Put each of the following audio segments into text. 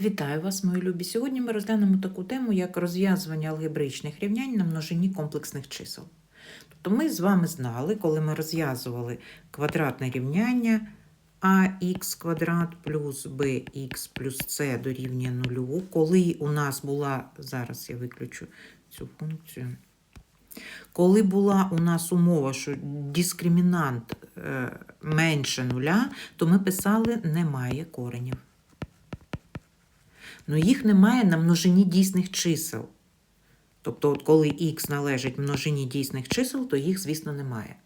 Вітаю вас, мої любі. Сьогодні ми розглянемо таку тему, як розв'язування алгебричних рівнянь на множині комплексних чисел. Тобто ми з вами знали, коли ми розв'язували квадратне рівняння ax квадрат плюс bx плюс c дорівнює нулю, коли у нас була, зараз я виключу цю функцію, коли була у нас умова, що дискримінант е, менше нуля, то ми писали немає коренів. Ну, їх немає на множині дійсних чисел. Тобто, от коли х належить множині дійсних чисел, то їх, звісно, немає.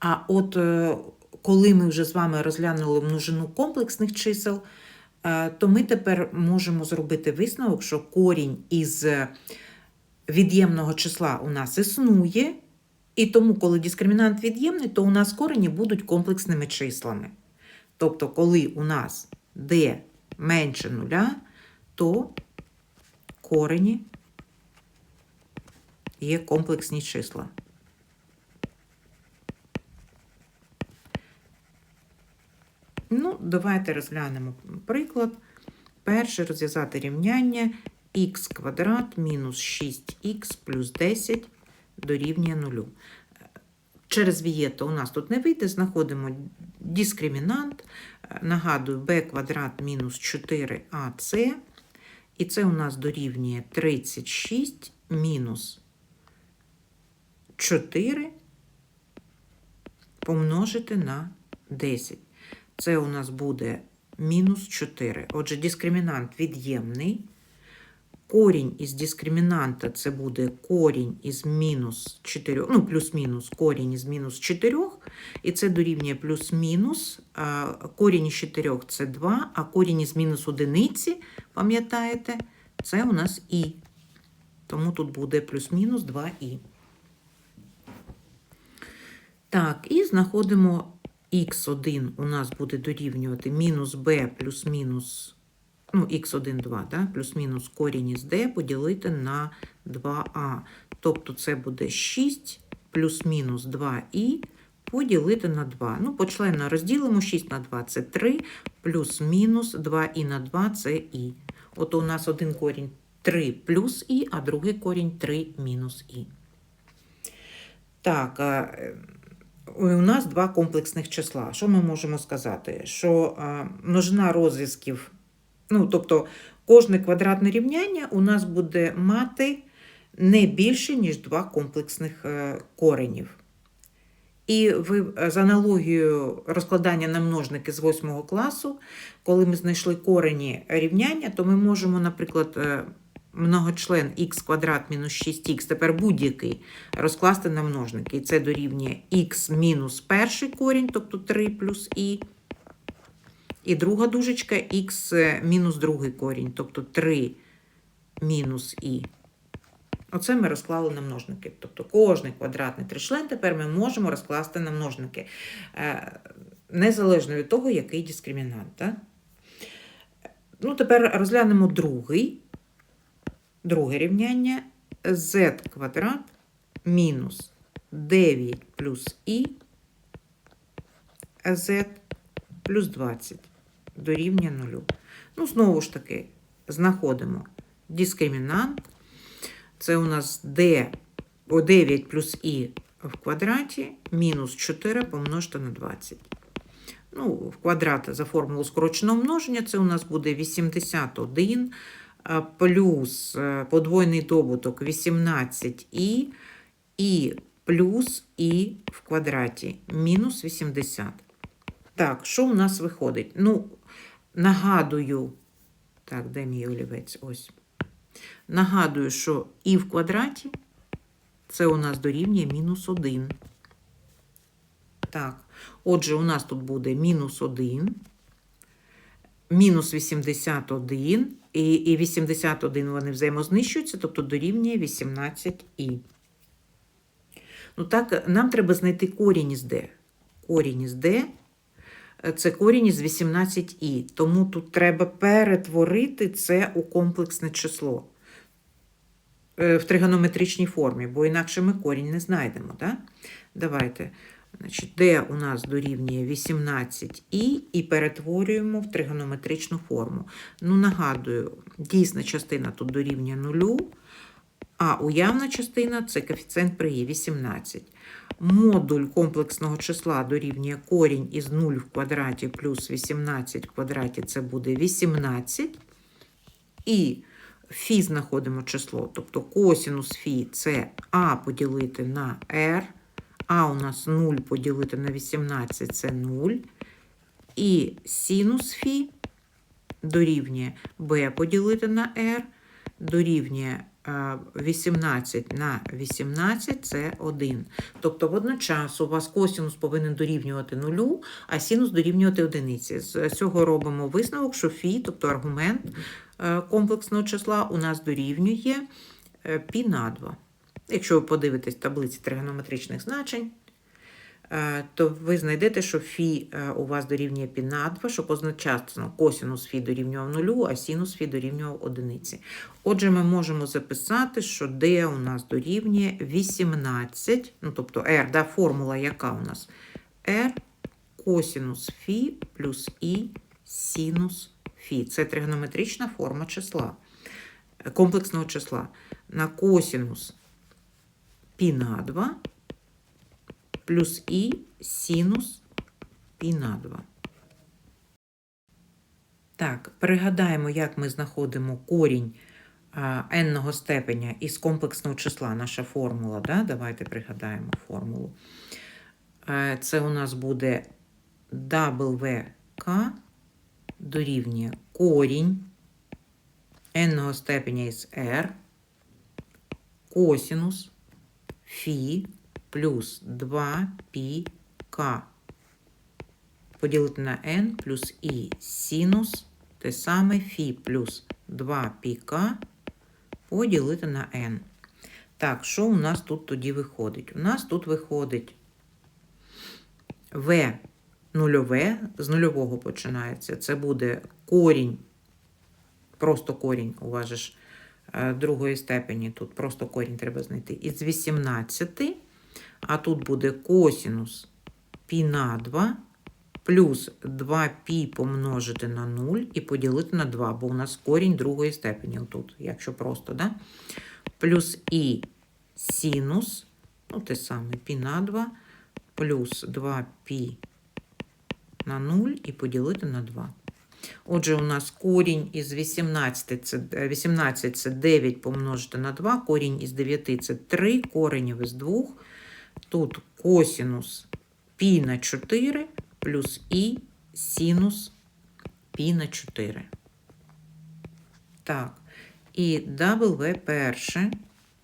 А от е, коли ми вже з вами розглянули множину комплексних чисел, е, то ми тепер можемо зробити висновок, що корінь із від'ємного числа у нас існує, і тому, коли дискримінант від'ємний, то у нас корені будуть комплексними числами. Тобто, коли у нас d менше нуля, то корені є комплексні числа. Ну, давайте розглянемо приклад. Перше розв'язати рівняння х квадрат мінус 6х плюс 10 дорівнює 0. Через вієто у нас тут не вийде, знаходимо дискримінант. Нагадую, b квадрат мінус 4ac. І це у нас дорівнює 36 мінус 4 помножити на 10. Це у нас буде мінус 4. Отже, дискримінант від'ємний. Корінь із дискримінанта це буде корінь із мінус 4, ну, плюс-мінус корінь із мінус 4, і це дорівнює плюс-мінус. Корінь із 4 це 2, а корінь із мінус одиниці, пам'ятаєте, це у нас і. Тому тут буде плюс-мінус 2і. Так, і знаходимо х1 у нас буде дорівнювати мінус b плюс-мінус ну, х1, 2, да? плюс-мінус корінь із d поділити на 2а. Тобто це буде 6 плюс-мінус 2і поділити на 2. Ну, почленно розділимо 6 на 2 це 3, плюс-мінус 2і на 2 це і. От у нас один корінь 3 плюс і, а другий корінь 3 мінус і. Так, е, у нас два комплексних числа. Що ми можемо сказати? Що множина розв'язків Ну, тобто, кожне квадратне рівняння у нас буде мати не більше, ніж два комплексних е, коренів. І ви з аналогією розкладання на множники з 8 класу, коли ми знайшли корені рівняння, то ми можемо, наприклад, е, многочлен х квадрат мінус 6х, тепер будь-який розкласти на множники. І це дорівнює х мінус перший корінь, тобто 3 плюс і. І друга дужечка х мінус другий корінь, тобто 3 мінус і. Оце ми розклали на множники. Тобто кожний квадратний тричлен тепер ми можемо розкласти на множники. Незалежно від того, який дискримінант. Ну, Тепер розглянемо другий. Друге рівняння z квадрат мінус 9 плюс і z плюс 20 дорівнює 0. Ну, знову ж таки, знаходимо дискримінант. Це у нас d о 9 плюс і в квадраті мінус 4 помножити на 20. Ну, в квадраті за формулу скороченого множення це у нас буде 81 плюс е, подвойний добуток 18і і плюс і в квадраті мінус 80. Так, що у нас виходить? Ну, нагадую, так, де мій олівець? Ось. Нагадую, що і в квадраті це у нас дорівнює мінус 1. Так, отже, у нас тут буде мінус 1, мінус 81, і, і 81 вони взаємознищуються, тобто дорівнює 18і. Ну так, нам треба знайти корінь із d. Корінь із d це корінь із 18і. Тому тут треба перетворити це у комплексне число е, в тригонометричній формі, бо інакше ми корінь не знайдемо. Да? Давайте. Значить, d у нас дорівнює 18і і перетворюємо в тригонометричну форму. Ну, нагадую, дійсна частина тут дорівнює нулю, а уявна частина це коефіцієнт при і 18. Модуль комплексного числа дорівнює корінь із 0 в квадраті плюс 18 в квадраті це буде 18. І фі знаходимо число, тобто косінус фі це а поділити на r, а у нас 0 поділити на 18 це 0. І синус фі дорівнює b поділити на r, дорівнює 18 на 18 це 1. Тобто водночас у вас косінус повинен дорівнювати 0, а синус дорівнювати одиниці. З цього робимо висновок, що фі, тобто аргумент е, комплексного числа, у нас дорівнює е, пі на 2. Якщо ви подивитесь таблиці тригонометричних значень, е, то ви знайдете, що фі е, у вас дорівнює пі на 2, щоб позначати косінус фі дорівнював нулю, а синус фі дорівнював одиниці. Отже, ми можемо записати, що d у нас дорівнює 18, ну тобто r, да, формула яка у нас? r косінус фі плюс і синус фі. Це тригонометрична форма числа, е, комплексного числа. На косінус пі на 2 плюс і синус пі на 2. Так, пригадаємо, як ми знаходимо корінь n-ного степеня із комплексного числа, наша формула. Да? Давайте пригадаємо формулу. Це у нас буде WK дорівнює корінь n-ного степеня із r, косінус фі плюс 2πk поділити на n плюс і синус те саме фі плюс 2πk поділити на n. Так, що у нас тут тоді виходить? У нас тут виходить v нульове, з нульового починається. Це буде корінь, просто корінь, у вас же ж е, другої степені, тут просто корінь треба знайти. Із 18, а тут буде косінус пі на 2 плюс 2π помножити на 0 і поділити на 2, бо у нас корінь другої степені тут, якщо просто, да? плюс і синус, ну те саме пі на 2, плюс 2π на 0 і поділити на 2. Отже, у нас корінь із 18 це, е, 18 це 9 помножити на 2, корінь із 9 це 3, коренів із 2. Тут косінус пі на 4 плюс і синус пі на 4. Так, і W перше,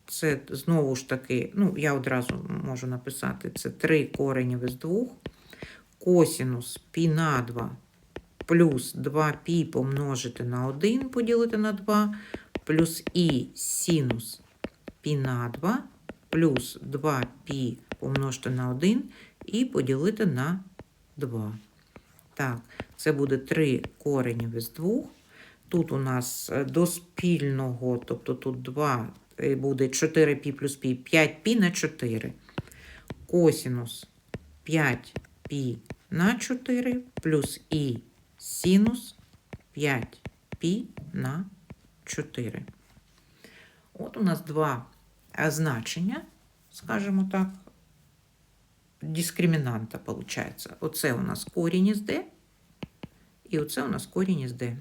це знову ж таки, ну, я одразу можу написати, це 3 коренів із 2, косінус пі на 2 плюс 2π помножити на 1 поділити на 2, плюс і синус пі на 2, плюс 2π помножити на 1 і поділити на 2. Так, це буде 3 коренів із 2. Тут у нас е, до спільного, тобто тут 2 е, буде 4π плюс π, 5π на 4. Косінус 5π на 4 плюс і синус 5π на 4. От у нас два е, значення, скажімо так, дискримінанта виходить. Оце у нас корінь із d, і оце у нас корінь із d.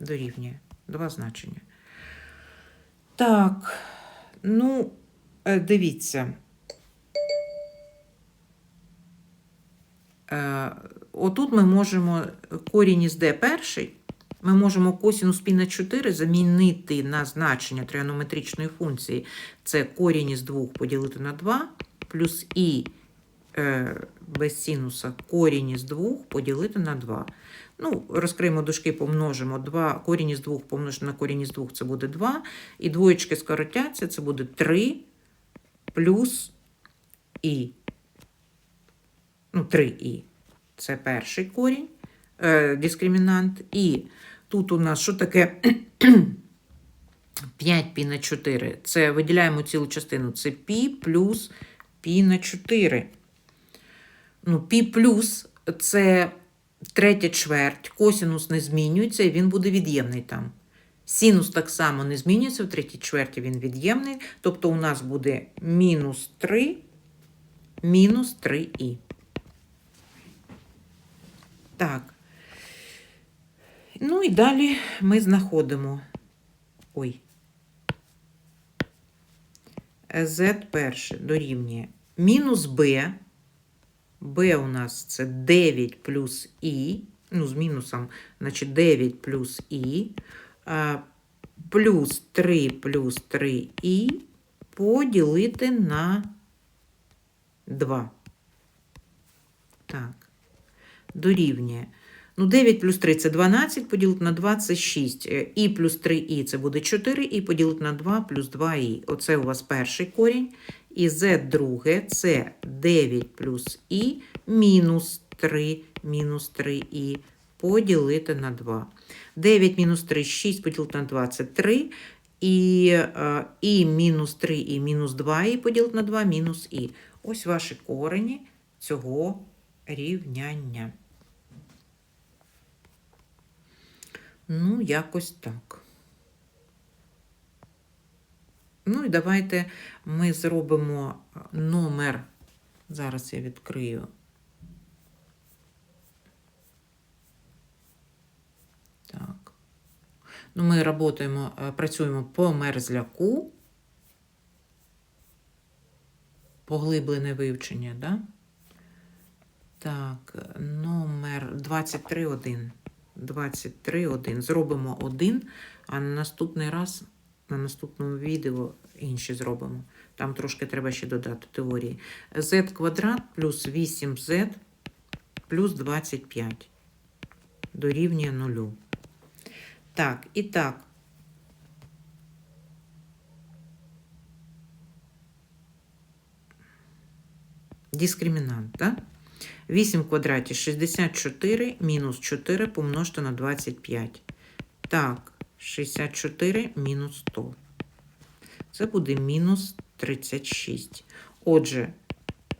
Дорівнює два значення. Так, ну, е, дивіться. Е, Отут ми можемо корінь із d перший, ми можемо косінус пі на 4 замінити на значення тригонометричної функції. Це корінь із 2 поділити на 2, плюс і е, без синуса корінь із 2 поділити на 2. Ну, розкриємо дужки, помножимо 2, корінь із 2 помножити на корінь із 2, це буде 2. І двоєчки скоротяться, це буде 3 плюс і. Ну, 3і. Це перший корінь, е, дискримінант. І тут у нас що таке 5 пі на 4? Це виділяємо цілу частину. Це пі плюс пі на 4. Ну, пі плюс це третя чверть, косінус не змінюється, і він буде від'ємний там. Синус так само не змінюється, в третій чверті він від'ємний, тобто у нас буде мінус 3, мінус 3і. Так. Ну і далі ми знаходимо. Ой. z перше дорівнює мінус b. b у нас це 9 плюс і, ну, з мінусом, значить 9 плюс і, плюс 3 плюс 3 і поділити на 2. Так, дорівнює. Ну, 9 плюс 3 це 12, поділити на 2 це 6. Е, І плюс 3і це буде 4, і поділити на 2 плюс 2і. Оце у вас перший корінь. І z друге це 9 плюс і мінус 3 мінус 3і поділити на 2. 9 мінус 3 – 6 поділити на 2 це 3. І, е, і мінус 3 і мінус 2 і поділити на 2 мінус і. Ось ваші корені цього рівняння. Ну, якось так. Ну і давайте ми зробимо номер. Зараз я відкрию. Так. Ну, ми работаємо, е, працюємо по мерзляку. Поглиблене вивчення, да? Так, номер 23.1. 23.1. Зробимо один, а на наступний раз, на наступному відео інші зробимо. Там трошки треба ще додати теорії. z квадрат плюс 8z плюс 25 дорівнює нулю. Так, і так. Дискримінант, так? 8 в квадраті 64 мінус 4 помножте на 25. Так, 64 мінус 100. Це буде мінус 36. Отже,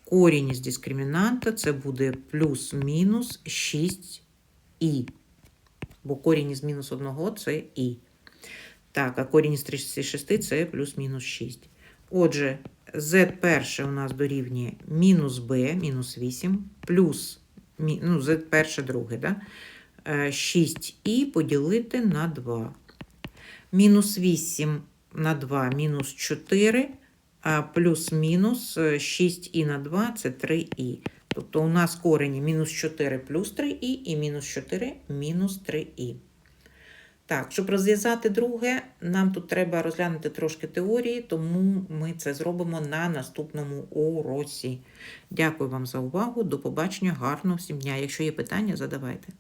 корінь із дискримінанта це буде плюс-мінус 6 і. Бо корінь із мінус 1 це і. Так, а корінь із 36 це плюс-мінус 6. Отже, z перше у нас дорівнює мінус b, мінус 8, плюс ну, z перше друге, да? 6і поділити на 2. Мінус 8 на 2 мінус 4, а плюс-мінус 6і на 2 це 3і. Тобто у нас корені мінус 4 плюс 3і і мінус 4 мінус 3і. Так, щоб розв'язати друге, нам тут треба розглянути трошки теорії, тому ми це зробимо на наступному уроці. Дякую вам за увагу. До побачення, гарного всім дня. Якщо є питання, задавайте.